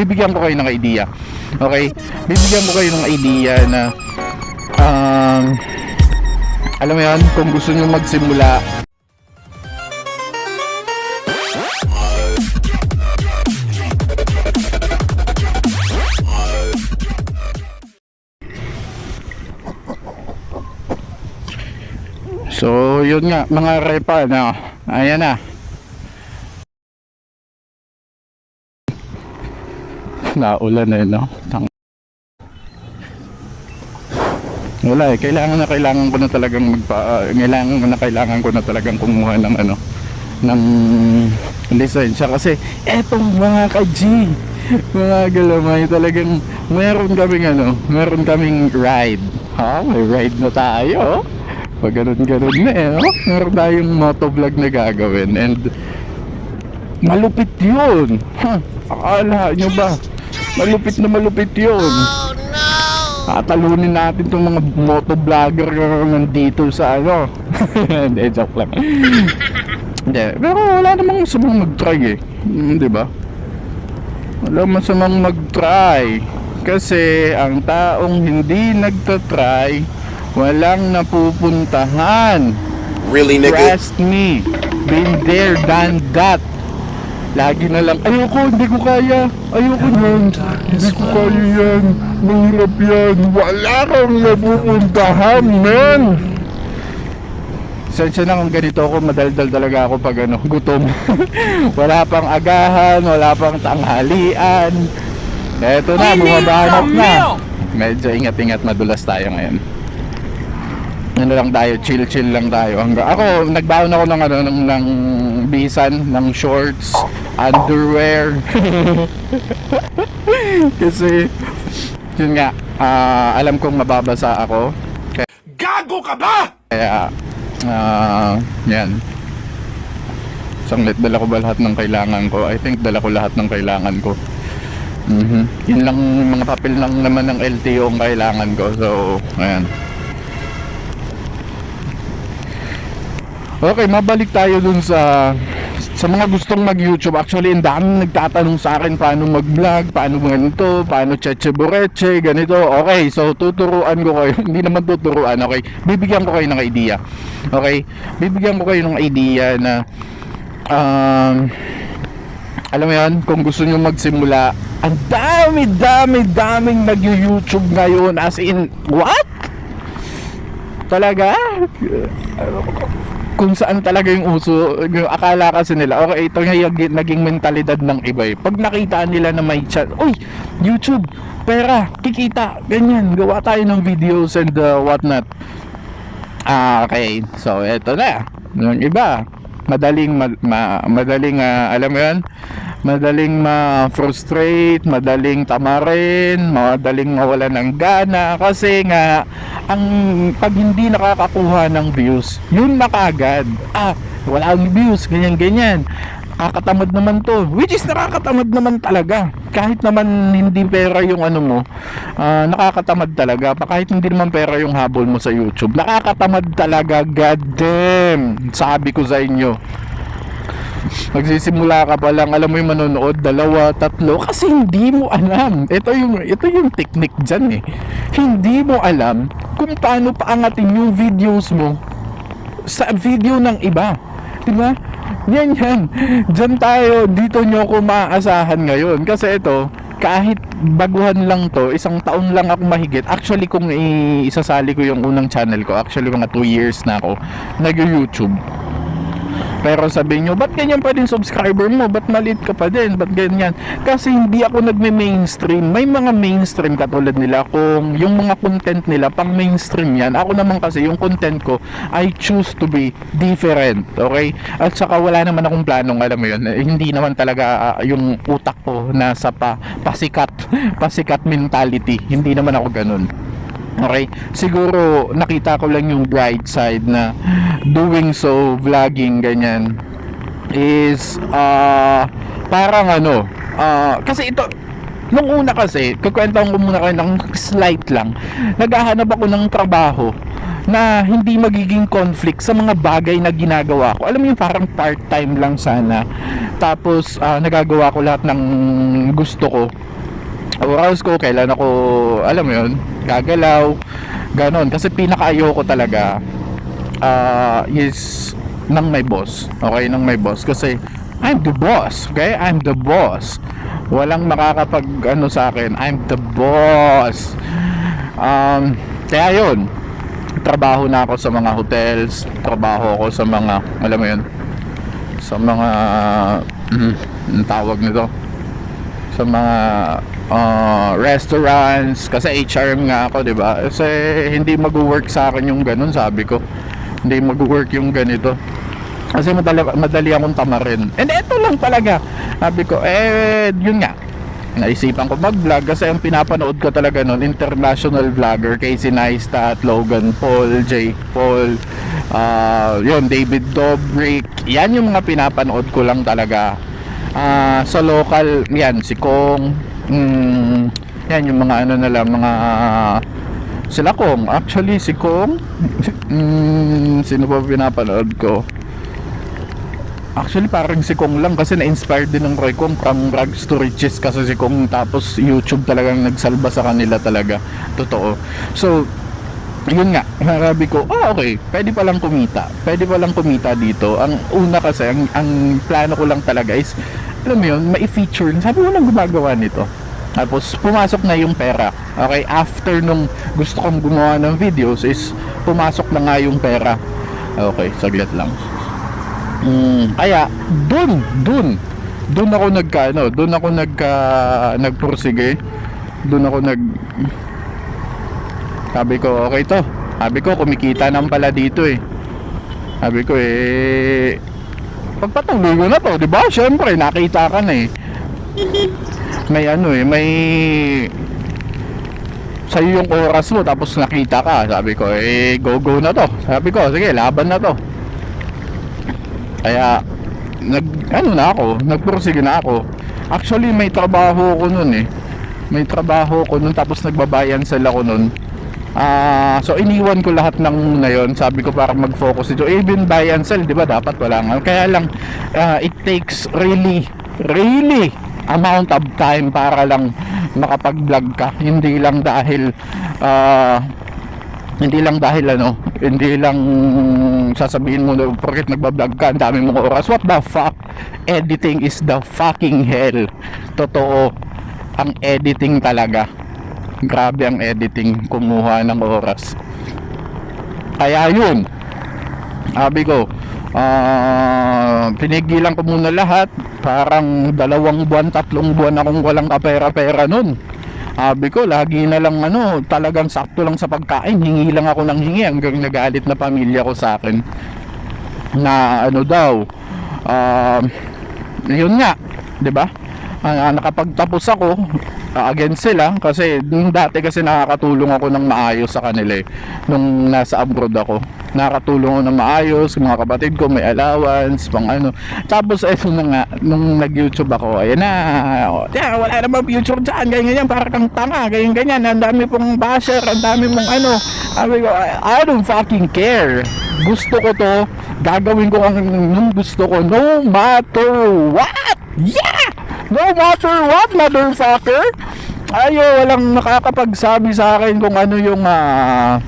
bibigyan ko kayo ng idea. Okay? Bibigyan ko kayo ng idea na um, alam mo yan, kung gusto nyo magsimula So, yun nga, mga repa na, ayan na. Naulan na yun, no? Tang wala eh, kailangan na kailangan ko na talagang magpa, ah, kailangan na kailangan ko na talagang kumuha ng ano, ng lisensya kasi etong mga ka-G, mga galamay talagang meron kaming ano, meron kaming ride. Ha? May ride na tayo. Pag ganun-ganun na eh, no? meron tayong motovlog na gagawin and malupit yun. Ha? Akala nyo ba? Malupit na malupit yun. Tatalunin natin itong mga motovlogger na nandito sa ano. Hindi, joke lang. Hindi, pero wala namang masamang mag-try eh. Hmm, di ba? Wala masamang mag-try. Kasi ang taong hindi nagtatry, walang napupuntahan. Really, nigga? Trust me. Been there, done that. Lagi na lang, ayoko, hindi ko kaya. Ayoko yan. Hindi ko kaya yan. Mahirap yan. Wala kang napupuntahan, man. Sensya na kung ganito ako, madaldal talaga ako pag ano, gutom. wala pang agahan, wala pang tanghalian. Eto na, bumabanat na. Medyo ingat-ingat, madulas tayo ngayon ano lang tayo, chill-chill lang tayo. Hanggang ako, nagbaon ako ng ano ng, ng bisan, ng shorts, underwear. Kasi yun nga, ah, alam kong mababasa ako. Gago ka ba? Kaya ah, yan. Sanglit, dala ko ba lahat ng kailangan ko? I think dala ko lahat ng kailangan ko. Mhm. Yun lang mga papel lang naman ng LTO ang kailangan ko. So, ayan. Okay, mabalik tayo dun sa sa mga gustong mag-YouTube. Actually, ang daming nagtatanong sa akin paano mag-vlog, paano ganito, paano cheche boreche, ganito. Okay, so tuturuan ko kayo. Hindi naman tuturuan, okay? Bibigyan ko kayo ng idea. Okay? Bibigyan ko kayo ng idea na um, alam mo yan, kung gusto nyo magsimula, ang dami, dami, daming nag-YouTube ngayon. As in, what? Talaga? Kung saan talaga yung uso, yung akala kasi nila, okay, ito yung naging mentalidad ng iba eh. Pag nakita nila na may chat, uy, YouTube, pera, kikita, ganyan, gawa tayo ng videos and uh, whatnot. Ah, okay. So, eto na. Yung iba, madaling ma, ma- madaling ah, alam mo 'yan? Madaling ma-frustrate, madaling tamarin, madaling mawala ng gana kasi nga ang pag hindi nakakakuha ng views, yun na. Ah, wala ang views, ganyan ganyan. Nakakatamad naman to. Which is nakakatamad naman talaga. Kahit naman hindi pera yung ano mo, ah, nakakatamad talaga. Pa kahit hindi naman pera yung habol mo sa YouTube, nakakatamad talaga. God damn. Sabi ko sa inyo. Magsisimula ka pa lang, alam mo yung manonood, dalawa, tatlo, kasi hindi mo alam. Ito yung, ito yung technique dyan eh. Hindi mo alam kung paano paangatin yung videos mo sa video ng iba. Diba? Yan yan. Diyan tayo, dito nyo ako maaasahan ngayon. Kasi ito, kahit baguhan lang to, isang taon lang ako mahigit. Actually, kung isasali ko yung unang channel ko, actually mga 2 years na ako nag-YouTube. Pero sabihin nyo, ba't ganyan pa din subscriber mo? Ba't maliit ka pa din? Ba't ganyan? Kasi hindi ako nagme-mainstream. May mga mainstream katulad nila kung yung mga content nila pang mainstream yan. Ako naman kasi yung content ko, I choose to be different. Okay? At saka wala naman akong planong, alam mo yun, hindi naman talaga ah, yung utak ko nasa pa, pasikat, pasikat mentality. Hindi naman ako ganun. Okay? Siguro nakita ko lang yung bright side na doing so, vlogging, ganyan is uh, parang ano uh, kasi ito nung una kasi, kukwentahan ko muna kayo ng slight lang naghahanap ako ng trabaho na hindi magiging conflict sa mga bagay na ginagawa ko. Alam mo yung parang part-time lang sana. Tapos ah, nagagawa ko lahat ng gusto ko. Oras ko, kailan ako, alam mo yun, gagalaw, ganon. Kasi pinakaayo ko talaga ah, is ng my boss. Okay, ng my boss. Kasi I'm the boss. Okay, I'm the boss. Walang makakapag ano sa akin. I'm the boss. Um, kaya yun, trabaho na ako sa mga hotels, trabaho ako sa mga, alam mo yun, sa mga, mm, tawag nito, sa mga uh, restaurants, kasi HRM nga ako, di ba? Kasi hindi mag-work sa akin yung ganun, sabi ko. Hindi mag-work yung ganito. Kasi madali, madali akong tamarin. And eto lang talaga. Sabi ko, eh, yun nga. Naisipan ko mag-vlog kasi ang pinapanood ko talaga nun, international vlogger, Casey Neistat, Logan Paul, Jake Paul, uh, yun, David Dobrik. Yan yung mga pinapanood ko lang talaga. Ah, sa local, yan, si Kong, mm, yan yung mga ano na lang, mga sila Kong. Actually, si Kong, mm, sino ba pinapanood ko? Actually parang si Kong lang kasi na-inspired din ng Roy Kong from rags to riches kasi si Kong tapos YouTube talagang nagsalba sa kanila talaga. Totoo. So, yun nga, sabi ko, ah okay, pwede pa lang kumita. Pwede pa lang kumita dito. Ang una kasi, ang, ang plano ko lang talaga is, alam mo yun, mai-feature. Sabi ko lang gumagawa nito. Tapos pumasok na yung pera. Okay, after nung gusto kong gumawa ng videos is pumasok na nga yung pera. Okay, saglit lang. Mm, kaya dun, dun, dun ako nagka ano, dun ako nagka nagpursige. Dun ako nag Sabi ko, okay to. Sabi ko, kumikita naman pala dito eh. Sabi ko eh pagpatuloy ko na to, 'di ba? Syempre, nakita ka na eh. May ano eh, may sa'yo yung oras mo tapos nakita ka sabi ko eh go go na to sabi ko sige laban na to kaya nag ano na ako, nagpursige na ako. Actually may trabaho ko noon eh. May trabaho ko noon tapos nagbabayan sila ko noon. Ah, so iniwan ko lahat ng na yon. Sabi ko para mag-focus ito. Even buy and sell, 'di ba? Dapat wala nga. Kaya lang ah, it takes really really amount of time para lang makapag-vlog ka. Hindi lang dahil ah hindi lang dahil ano, hindi lang sasabihin mo porket nagbablog ka, ang dami mong oras. What the fuck? Editing is the fucking hell. Totoo. Ang editing talaga. Grabe ang editing kumuha ng oras. Kaya yun. Sabi ko, ah pinigilan ko muna lahat. Parang dalawang buwan, tatlong buwan akong walang kapera-pera nun. Sabi ko, lagi na lang ano, talagang sakto lang sa pagkain. Hingi lang ako ng hingi hanggang nagalit na pamilya ko sa akin. Na ano daw, um, yun nga, 'di ba? Ah, nakapagtapos ako ah, against sila kasi nung dati kasi nakakatulong ako ng maayos sa kanila eh, nung nasa abroad ako. Nakakatulong ako ng maayos mga kapatid ko may allowance pang ano. Tapos eto na nga nung nag youtube ako ayan na oh, yeah, wala namang future dyan ganyan ganyan para kang tanga ganyan ganyan. Ang dami pong basher ang dami mong ano. Sabi I don't fucking care. Gusto ko to gagawin ko ang nung gusto ko no matter what. Yeah no matter what motherfucker ayo walang nakakapagsabi sa akin kung ano yung ah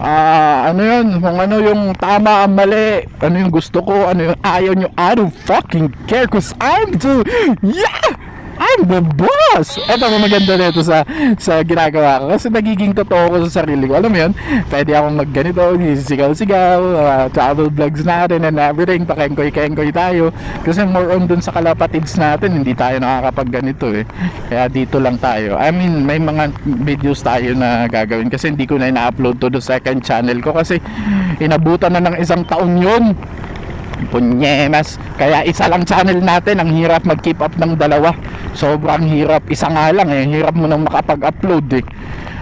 Ah, ano yun, kung ano yung tama ang mali, ano yung gusto ko, ano yung ayaw nyo, I don't fucking care cause I'm the, yeah! I'm the boss! Ito ang maganda nito sa sa ginagawa ko kasi nagiging totoo ko sa sarili ko. Alam mo yun, pwede akong magganito, sigaw-sigaw, uh, travel vlogs natin and everything, pakengkoy-kengkoy tayo. Kasi more on dun sa kalapatids natin, hindi tayo nakakapag ganito eh. Kaya dito lang tayo. I mean, may mga videos tayo na gagawin kasi hindi ko na ina-upload to the second channel ko kasi inabutan na ng isang taon yun. Punyemas. Kaya isa lang channel natin, ang hirap mag-keep up ng dalawa. Sobrang hirap. Isa nga lang eh, hirap mo nang makapag-upload eh.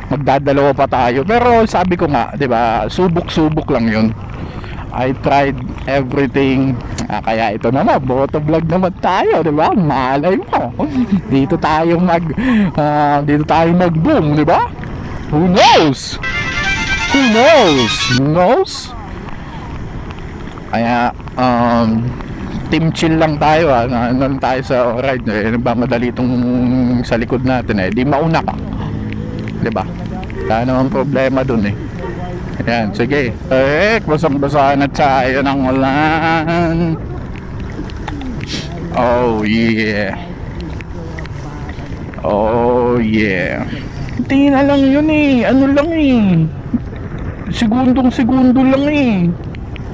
Magdadalawa pa tayo. Pero sabi ko nga, 'di ba, subok-subok lang 'yun. I tried everything. Ah, kaya ito naman, boto vlog naman tayo, 'di ba? Malay mo. Dito tayo mag ah, dito tayo mag-boom, 'di ba? Who knows? Who knows? Who knows? Kaya, um, team chill lang tayo ah. Na, ano tayo sa ride. Eh, nagmamadali itong sa likod natin eh. Di mauna ka. Di ba? Wala namang problema dun eh. Ayan, sige. Eh, basang-basa na tayo ng ulan. Oh, yeah. Oh, yeah. Hindi na lang yun eh. Ano lang eh. Segundong-segundo lang eh.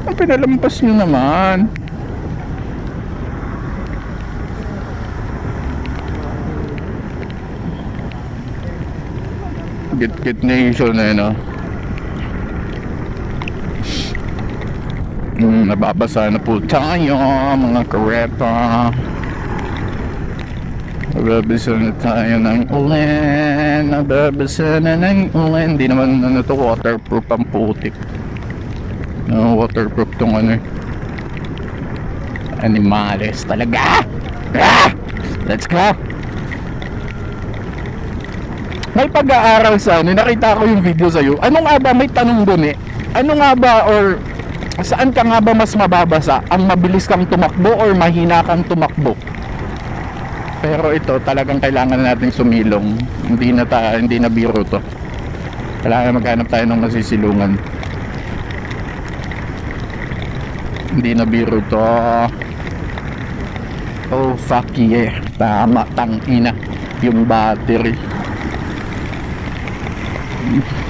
Ang pinalampas nyo naman. Git-git nation eh, no? Mm, nababasa na po tayo, mga kareta. Nababasa na tayo ng ulan. Nababasa na ng ulan. Hindi naman ano to, waterproof ang putik. No, waterproof tong ano eh. Animales talaga. Ah! Let's go. May pag-aaral sa ano, nakita ko yung video sa'yo. Ano nga ba, may tanong doon eh. Ano nga ba or saan ka nga ba mas mababasa? Ang mabilis kang tumakbo or mahina kang tumakbo? Pero ito talagang kailangan nating sumilong. Hindi na ta, hindi na biro to. Kailangan maghanap tayo ng masisilungan. Hindi na biro to. Oh fuck yeah. Tama tang ina. Yung battery. you.